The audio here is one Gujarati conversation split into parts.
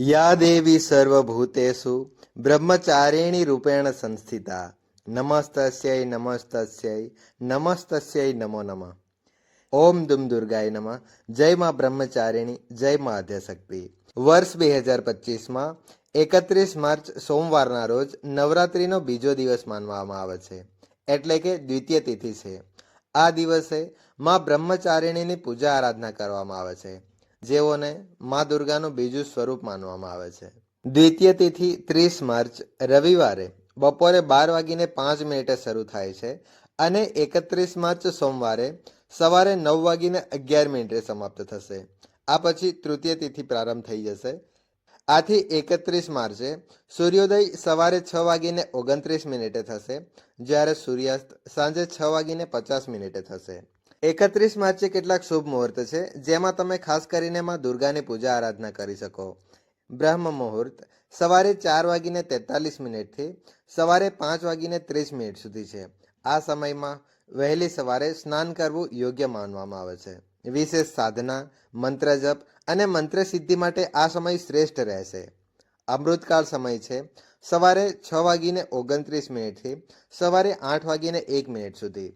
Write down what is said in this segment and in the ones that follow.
યા દેવી સર્વભૂતેષુ બ્રહ્મચારિણી રૂપેણ સંસ્થિતા નમસ્તસ્યૈ નમસ્તસ્યૈ નમસ્તસ્યૈ નમો નમઃ. ઓમ દુમ દુર્ગાય નમઃ. જય માં બ્રહ્મચારિણી, જય માં આદ્યશક્તિ. વર્ષ બે હજાર પચીસમાં એકત્રીસ માર્ચ સોમવારના રોજ નવરાત્રિનો બીજો દિવસ માનવામાં આવે છે. એટલે કે દ્વિતીય તિથિ છે. આ દિવસે માં બ્રહ્મચારિણીની પૂજા આરાધના કરવામાં આવે છે. જેઓને મા દુર્ગાનું બીજું સ્વરૂપ માનવામાં આવે છે. દ્વિતીય તિથિ ત્રીસ માર્ચ, રવિવારે બપોરે બાર વાગીને પાંચ મિનિટે શરૂ થાય છે અને એકત્રીસ માર્ચ સોમવારે સવારે નવ વાગીને અગિયાર મિનિટે સમાપ્ત થશે. આ પછી તૃતીય તિથિ પ્રારંભ થઈ જશે. આથી એકત્રીસ માર્ચે સૂર્યોદય સવારે છ વાગીને ઓગણત્રીસ મિનિટે થશે, જ્યારે સૂર્યાસ્ત સાંજે છ વાગીને પચાસ મિનિટે થશે. એકત્રીસ માર્ચે કેટલાક શુભ મુહૂર્ત છે, જેમાં તમે ખાસ કરીને માં દુર્ગાની પૂજા આરાધના કરી શકો. બ્રહ્મ મુહૂર્ત, સવારે ચાર વાગીને તેતાલીસ મિનિટથી સવારે પાંચ વાગીને ત્રીસ મિનિટ સુધી છે. આ સમયમાં વહેલી સવારે સ્નાન કરવું યોગ્ય માનવામાં આવે છે. વિશેષ સાધના, મંત્ર જપ અને મંત્ર સિદ્ધિ માટે આ સમય શ્રેષ્ઠ રહેશે. અમૃતકાળ સમય છે, સવારે છ વાગીને ઓગણત્રીસ મિનિટથી સવારે આઠ વાગીને એક મિનિટ સુધી.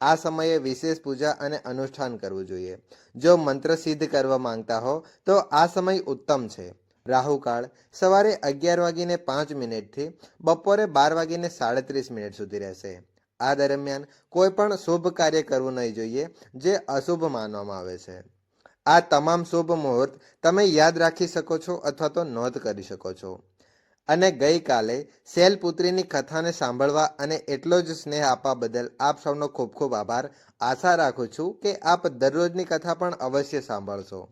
આ સમયે વિશેષ પૂજા અને અનુષ્ઠાન કરવું જોઈએ. જો મંત્ર સિદ્ધ કરવા માંગતા હો, તો આ સમય ઉત્તમ છે. રાહુકાળ સવારે અગિયાર વાગીને પાંચ મિનિટથી બપોરે બાર વાગીને સાડત્રીસ મિનિટ સુધી રહેશે. આ દરમિયાન કોઈ પણ શુભ કાર્ય કરવું નહીં જોઈએ, જે અશુભ માનવામાં આવે છે. આ તમામ શુભ મુહૂર્ત તમે યાદ રાખી શકો છો અથવા તો નોંધ કરી શકો છો. અને ગઈકાલે શૈલપુત્રીની કથાને સાંભળવા અને એટલો જ સ્નેહ આપવા બદલ આપ સૌનો ખૂબ ખૂબ આભાર. આશા રાખું છું કે આપ દરરોજની કથા પણ અવશ્ય સાંભળશો.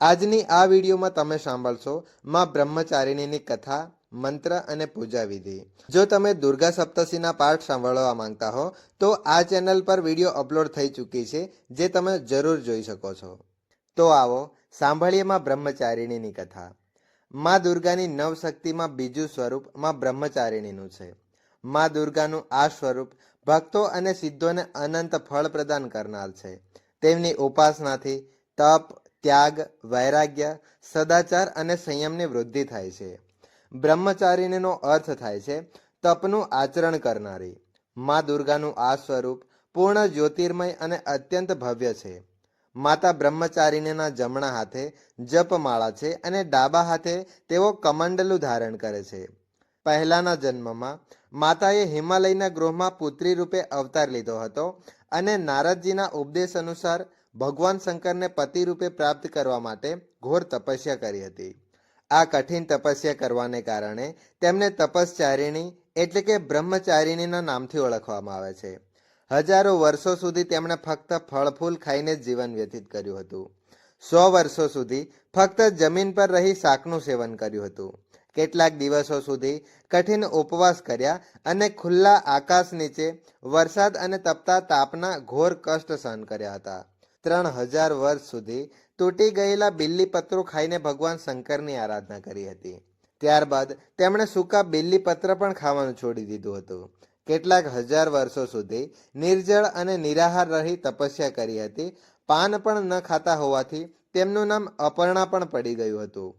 આજની આ વિડીયોમાં તમે સાંભળશો માં બ્રહ્મચારિણીની કથા, મંત્ર અને પૂજા વિધિ. જો તમે દુર્ગા સપ્તશીના પાઠ સાંભળવા માંગતા હો, તો આ ચેનલ પર વીડિયો અપલોડ થઈ ચૂકી છે, જે તમે જરૂર જોઈ શકો છો. તો આવો સાંભળીએ માં બ્રહ્મચારિણીની કથા. માં દુર્ગાની નવશક્તિમાં બીજું સ્વરૂપમાં બ્રહ્મચારિણીનું છે. માં દુર્ગાનું આ સ્વરૂપ ભક્તો અને સિદ્ધોને અનંત ફળ પ્રદાન કરનાર છે. તેમની ઉપાસનાથી તપ, ત્યાગ, વૈરાગ્ય, સદાચાર અને સંયમની વૃદ્ધિ થાય છે. બ્રહ્મચારિણીનો અર્થ થાય છે તપનું આચરણ કરનારી. માં દુર્ગાનું આ સ્વરૂપ પૂર્ણ જ્યોતિર્મય અને અત્યંત ભવ્ય છે. માતા બ્રહ્મચારિણીના જમણા હાથે જપમાળા છે અને ડાબા હાથે તેઓ કમંડલું ધારણ કરે છે. પહેલાના જન્મમાં માતાએ હિમાલયના ગૃહમાં પુત્રી રૂપે અવતાર લીધો હતો અને નારદજીના ઉપદેશ અનુસાર ભગવાન શંકરને પતિ રૂપે પ્રાપ્ત કરવા માટે ઘોર તપસ્યા કરી હતી. આ કઠિન તપસ્યા કરવાને કારણે તેમને તપસ્ચારિણી એટલે કે બ્રહ્મચારિણીના નામથી ઓળખવામાં આવે છે. હજારો વર્ષો સુધી તેમણે ફક્ત ફળ ફૂલ ખાઈને જ જીવન વ્યતીત કર્યું હતું. સો વર્ષો સુધી ફક્ત જમીન પર રહી શાકનું સેવન કર્યું હતું. કેટલાક દિવસો સુધી કઠિન ઉપવાસ કર્યા અને ખુલ્લા આકાશ નીચે વરસાદ અને તપતા તાપના ઘોર કષ્ટ સહન કર્યા હતા. ત્રણ હજાર વર્ષ સુધી તૂટી ગયેલા બિલ્લીપત્રો ખાઈને ભગવાન શંકરની આરાધના કરી હતી. ત્યારબાદ તેમણે સૂકા બિલ્લીપત્ર પણ ખાવાનું છોડી દીધું હતું. કેટલાક હજાર વર્ષો સુધી નિર્જળ અને નિરાહાર રહી તપસ્યા કરી હતી. પાન પણ ન ખાતા હોવાથી તેમનું નામ અપર્ણા પણ પડી ગયું હતું.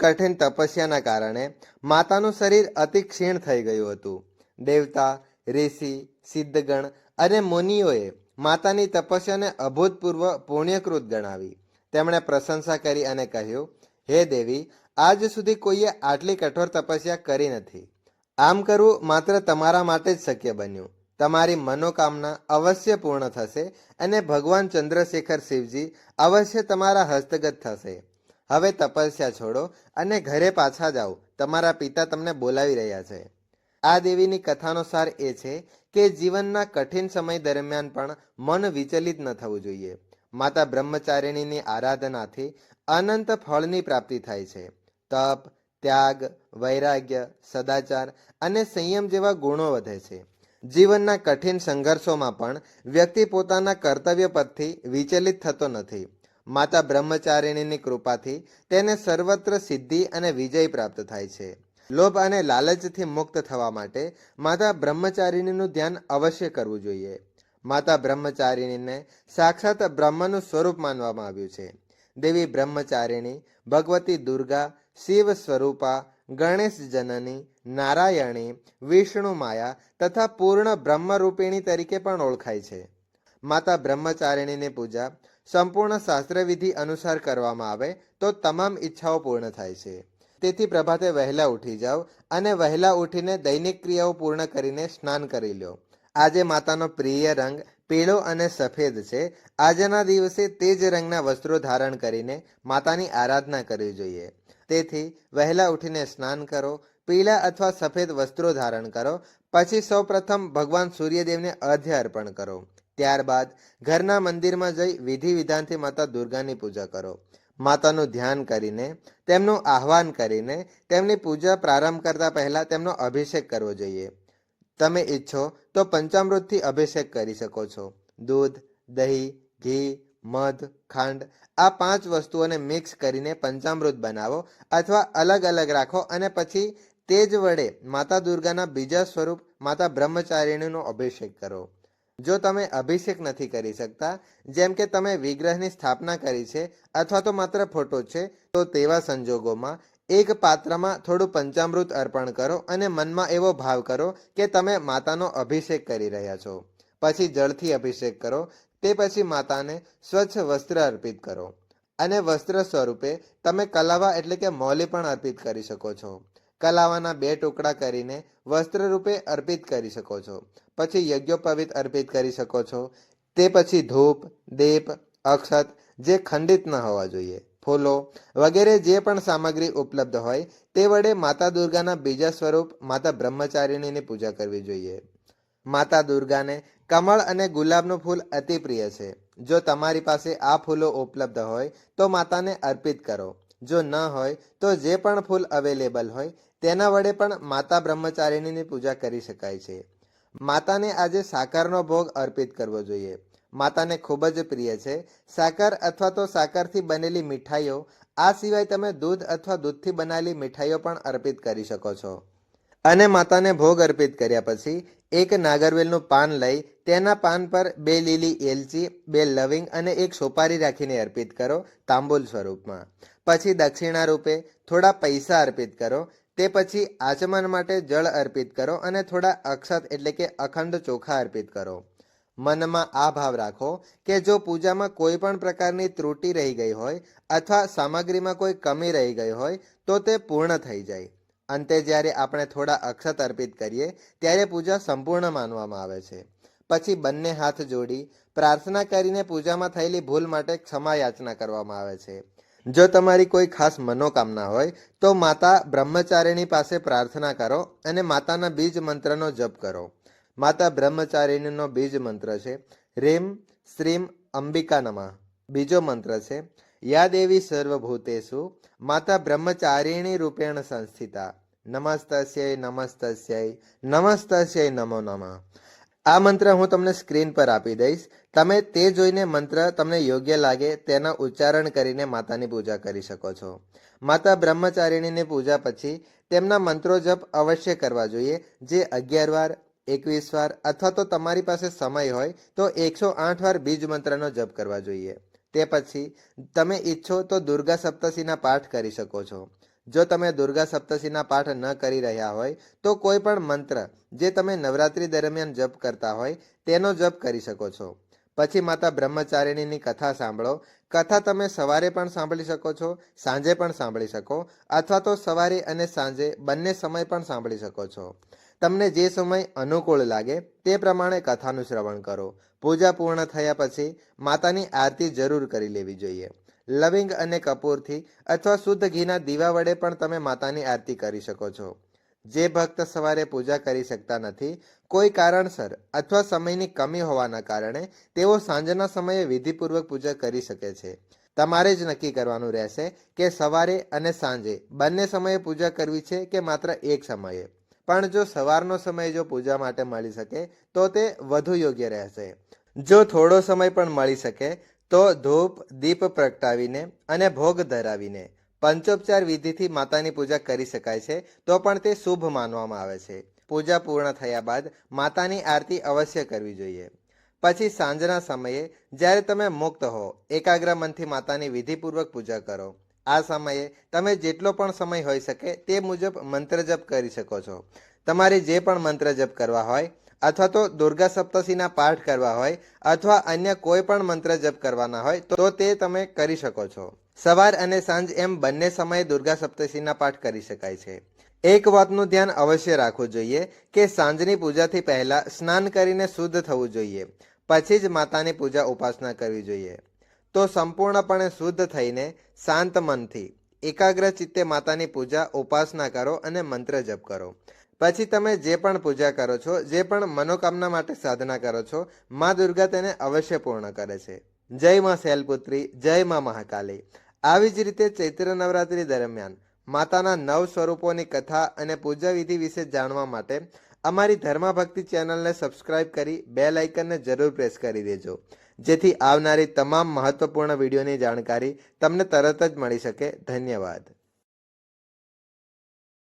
કઠિન તપસ્યાના કારણે માતાનું શરીર અતિ ક્ષીણ થઈ ગયું હતું. દેવતા, ઋષિ, સિદ્ધગણ અને મુનિઓએ માતાની તપસ્યાને અભૂતપૂર્વ પુણ્યકૃત ગણાવી. તેમણે પ્રશંસા કરી અને કહ્યું, હે દેવી, આજ સુધી કોઈએ આટલી કઠોર તપસ્યા કરી નથી. આમ કરવું માત્ર તમારા માટે જ શક્ય બન્યું. તમારી મનોકામના અવશ્ય પૂર્ણ થશે અને ભગવાન ચંદ્રશેખર શિવજી અવશ્ય તમારા હસ્તગત થશે. હવે તપસ્યા છોડો અને ઘરે પાછા જાઓ. તમારા પિતા તમને બોલાવી રહ્યા છે. આ દેવીની કથાનો સાર એ છે કે જીવનના કઠિન સમય દરમિયાન પણ મન વિચલિત ન થવું જોઈએ. માતા બ્રહ્મચારિણીની આરાધનાથી અનંત ફળની પ્રાપ્તિ થાય છે. તપ ત્યાગ, વૈરાગ્ય, સદાચાર અને સંયમ જેવા ગુણો વધે છે. જીવનના કઠિન સંઘર્ષોમાં પણ વ્યક્તિ પોતાના કર્તવ્ય પદથી વિચલિત થતો નથી. માતા બ્રહ્મચારિણીની કૃપાથી તેને સર્વત્ર સિદ્ધિ અને વિજય પ્રાપ્ત થાય છે. લોભ અને લાલચથી મુક્ત થવા માટે માતા બ્રહ્મચારિણીનું ધ્યાન અવશ્ય કરવું જોઈએ. માતા બ્રહ્મચારિણીને સાક્ષાત બ્રહ્મનું સ્વરૂપ માનવામાં આવ્યું છે. દેવી બ્રહ્મચારિણી, ભગવતી દુર્ગા શિવ સ્વરૂપા ગણેશ જનની, નારાયણી, વિષ્ણુ માયા તથા પૂર્ણ બ્રહ્મરૂપિણી તરીકે પણ ઓળખાય છે. માતા બ્રહ્મચારિણીની પૂજા સંપૂર્ણ શાસ્ત્રવિધિ અનુસાર કરવામાં આવે તો તમામ ઈચ્છાઓ પૂર્ણ થાય છે. તેથી પ્રભાતે વહેલા ઉઠી જાઓ અને વહેલા ઉઠીને દૈનિક ક્રિયાઓ પૂર્ણ કરીને સ્નાન કરી લો. આજે માતાનો પ્રિય રંગ પીળો અને સફેદ છે. આજના દિવસે તે જ રંગના વસ્ત્રો ધારણ કરીને માતાની આરાધના કરવી જોઈએ. તેથી વહેલા ઉઠીને સ્નાન કરો, પીળા અથવા સફેદ વસ્ત્રો ધારણ કરો, પછી સૌપ્રથમ ભગવાન સૂર્યદેવને અર્ધ્ય અર્પણ કરો. ત્યારબાદ ઘરના મંદિરમાં જઈ વિધિ વિધાનથી માતા દુર્ગાની પૂજા કરો. માતાનું ધ્યાન કરીને, તેમનું આહ્વાન કરીને, તેમની પૂજા પ્રારંભ કરતા પહેલા તેમનો અભિષેક કરવો જોઈએ. તમે ઈચ્છો તો પંચામૃતથી અભિષેક કરી શકો છો. દૂધ, દહીં, ઘી મધ, ખાંડ, આ પાંચ વસ્તુઓને મિક્સ કરીને પંચામૃત બનાવો અથવા અલગ અલગ રાખો અને પછી તે જ વડે માતા દુર્ગાના બીજા સ્વરૂપ માતા બ્રહ્મચારિણીનો અભિષેક કરો. જો તમે અભિષેક નથી કરી શકતા, જેમ કે તમે વિગ્રહની સ્થાપના કરી છે અથવા તો માત્ર ફોટો છે, તો તેવા સંજોગોમાં એક પાત્રમાં થોડું પંચામૃત અર્પણ કરો અને મનમાં એવો ભાવ કરો કે તમે માતાનો અભિષેક કરી રહ્યા છો. પછી જળથી અભિષેક કરો તે પછી માતાને સ્વચ્છ વસ્ત્ર અર્પિત કરો. અને વસ્ત્ર સ્વરૂપે તમે કલાવા એટલે કે મોલી પણ અર્પિત કરી શકો છો. કલાવાના બે ટુકડા કરીને વસ્ત્ર રૂપે અર્પિત કરી શકો છો. પછી યજ્ઞોપવિત અર્પિત કરી શકો છો. તે પછી ધૂપ, દીપ, અક્ષત જે ખંડિત ન હોવા જોઈએ. ફૂલો વગેરે જે પણ સામગ્રી ઉપલબ્ધ હોય તે વડે માતા દુર્ગાના બીજા સ્વરૂપ માતા બ્રહ્મચારિણીની પૂજા કરવી જોઈએ. માતા દુર્ગાને કમળ અને ગુલાબનું ફૂલ અતિ પ્રિય છે. જો તમારી પાસે આ ફૂલો ઉપલબ્ધ હોય, તો માતાને અર્પિત કરો. જો ન હોય, તો જે પણ ફૂલ અવેલેબલ હોય, તેના વડે પણ માતા બ્રહ્મચારિણીની પૂજા કરી શકાય છે. માતાને આજે સાકરનો ભોગ અર્પિત કરવો જોઈએ. માતાને ખૂબ જ પ્રિય છે. સાકર અથવા તો સાકરથી બનેલી મીઠાઈઓ, આ સિવાય તમે દૂધ અથવા દૂધથી બનાવેલી મીઠાઈઓ પણ અર્પિત કરી શકો છો. અને માતાને ભોગ અર્પિત કર્યા પછી એક નાગરવેલનું પાન લઈ તેના પાન પર બે લીલી એલચી, બે લવિંગ અને એક સોપારી રાખીને અર્પિત કરો તાંબુલ સ્વરૂપમાં. પછી દક્ષિણા રૂપે થોડા પૈસા અર્પિત કરો, તે પછી આચમન માટે જળ અર્પિત કરો અને થોડા અક્ષત એટલે કે અખંડ ચોખા અર્પિત કરો. મનમાં આ ભાવ રાખો કે જો પૂજામાં કોઈ પણ પ્રકારની ત્રુટિ રહી ગઈ હોય અથવા સામગ્રીમાં કોઈ કમી રહી ગઈ હોય તો તે પૂર્ણ થઈ જાય. અંતે જ્યારે આપણે થોડા અક્ષત અર્પિત કરીએ, ત્યારે પૂજા સંપૂર્ણ માનવામાં આવે છે. પછી બંને હાથ જોડી પ્રાર્થના કરીને પૂજામાં થયેલી ભૂલ માટે ક્ષમા યાચના કરવામાં આવે છે. જો તમારી કોઈ ખાસ મનોકામના હોય, તો માતા બ્રહ્મચારિણી પાસે પ્રાર્થના કરો અને માતાના બીજ મંત્રનો જપ કરો. માતા બ્રહ્મચારિણીનો બીજ મંત્ર છે, રેમ શ્રીમ અંબિકા નમઃ. બીજો મંત્ર છે યા દેવી સર્વભૂતેશુ માતા બ્રહ્મચારિણી રૂપેણ સંસ્થિતા. નમસ્તસ્ય નમસ્તસ્ય નમસ્તસ્ય નમો નમઃ. આ મંત્ર હું તમને સ્ક્રીન પર આપી દઈશ. તમે તે જોઈને મંત્ર તમને યોગ્ય લાગે તેના ઉચ્ચારણ કરીને માતાની પૂજા કરી શકો છો. માતા બ્રહ્મચારિણીની પૂજા પછી તેમના મંત્રો જપ અવશ્ય કરવા જોઈએ. જે અગિયાર વાર, એકવીસ વાર અથવા તો તમારી પાસે સમય હોય તો એકસો આઠ વાર બીજ મંત્રનો જપ કરવા જોઈએ. તે પછી તમે ઈચ્છો તો દુર્ગા સપ્તશીના પાઠ કરી શકો છો. જો તમે દુર્ગા સપ્તશીના પાઠ ન કરી રહ્યા હોય, તો કોઈ પણ મંત્ર જે તમે નવરાત્રી દરમિયાન જપ કરતા હોય, તેનો જપ કરી શકો છો. પછી માતા બ્રહ્મચારિણીની કથા સાંભળો. કથા તમે સવારે પણ સાંભળી શકો છો, સાંજે પણ સાંભળી શકો, અથવા તો સવારે અને સાંજે બંને સમય પણ સાંભળી શકો છો. તમને જે સમય અનુકૂળ લાગે તે પ્રમાણે કથાનું શ્રવણ કરો. પૂજા પૂર્ણ થયા પછી માતાની આરતી જરૂર કરી લેવી જોઈએ. લવિંગ અને કપૂરથી અથવા શુદ્ધ ઘીના દીવા વડે પણ તમે માતાની આરતી કરી શકો છો. જે ભક્ત સવારે પૂજા કરી શકતા નથી, કોઈ કારણસર અથવા સમયની કમી હોવાના કારણે તેઓ સાંજના સમયે વિધિપૂર્વક પૂજા કરી શકે છે. તમારે જ નક્કી કરવાનું રહેશે કે સવારે અને સાંજે બંને સમયે પૂજા કરવી છે કે માત્ર એક સમયે? પણ જો સવારનો સમય જો પૂજા માટે મળી શકે, તો તે વધુ યોગ્ય રહેશે. જો થોડો સમય પણ મળી શકે, તો ધૂપ, દીપ પ્રગટાવીને અને ભોગ ધરાવીને પંચોપચાર વિધિથી માતાની પૂજા કરી શકાય છે, તો પણ તે શુભ માનવામાં આવે છે. પૂજા પૂર્ણ થયા બાદ માતાની આરતી અવશ્ય કરવી જોઈએ. પછી સાંજના સમયે જ્યારે તમે મુક્ત હો, એકાગ્ર મનથી માતાની વિધિપૂર્વક પૂજા કરો. આ સમયે તમે જેટલો પણ સમય હોઈ શકે તે મુજબ મંત્ર જપ કરી શકો છો. તમારે જે પણ મંત્ર જપ કરવા હોય, અથવા તો દુર્ગા સપ્તશીના પાઠ કરવા હોય, અથવા અન્ય કોઈ પણ મંત્ર જપ કરવાના હોય, તો તે તમે કરી શકો છો. સવાર અને સાંજ એમ બંને સમયે દુર્ગા સપ્તશીના પાઠ કરી શકાય છે. એક વાતનું ધ્યાન અવશ્ય રાખવું જોઈએ કે સાંજની પૂજાથી પહેલા સ્નાન કરીને શુદ્ધ થવું જોઈએ. પછી જ માતાની પૂજા ઉપાસના કરવી જોઈએ. તો સંપૂર્ણપણે શુદ્ધ થઈને શાંત મનથી, એકાગ્ર ચિત્તે માતાની પૂજા, ઉપાસના કરો અને મંત્ર જપ કરો. પછી તમે જે પણ પૂજા કરો છો, જે પણ મનોકામના માટે સાધના કરો છો, મા દુર્ગા તેને અવશ્ય પૂર્ણ કરે છે. જય માં શૈલપુત્રી જય માં મહાકાલી. આવી જ રીતે ચૈત્ર નવરાત્રી દરમિયાન માતાના નવ સ્વરૂપોની કથા અને પૂજા વિધિ વિશે જાણવા માટે અમારી ધર્મભક્તિ ચેનલને સબસ્ક્રાઇબ કરી બે લાઇકનને જરૂર પ્રેસ કરી દેજો. જેથી આવનારી તમામ મહત્વપૂર્ણ વિડીયોની જાણકારી તમને તરત જ મળી શકે. ધન્યવાદ.